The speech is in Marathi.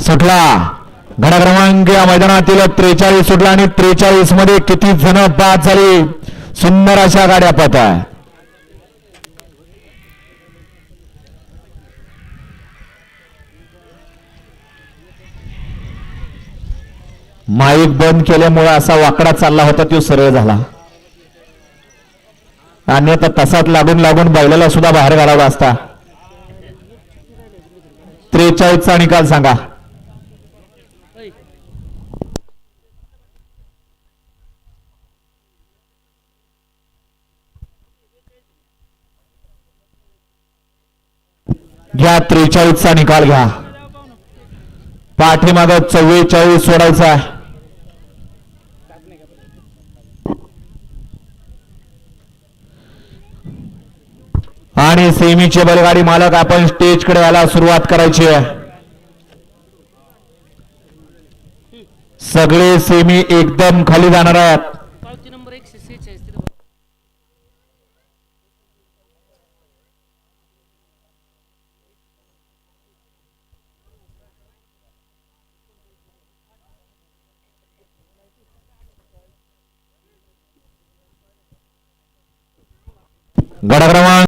सुटला. गडा क्रमांक या मैदानातील त्रेचाळीस सुटला आणि त्रेचाळीसमध्ये किती जण बाद झाली? सुंदर अशा गाड्या पत आहे. माईक बंद केल्यामुळे असा वाकडा चालला होता तो सरळ झाला. आणि आता तसाच लागून लागून बैलाला सुद्धा बाहेर घालावा असता. त्रेचाळीसचा निकाल सांगा. घ्या त्रेचाळीसचा निकाल घ्या. पाठीमाग चव्वेचाळीस सोडायचा आणि सेमीचे बैलगाडी मालक आपण स्टेजकडे यायला सुरुवात करायची आहे. सगळे सेमी एकदम खाली जाणार आहेत. गड क्रमांक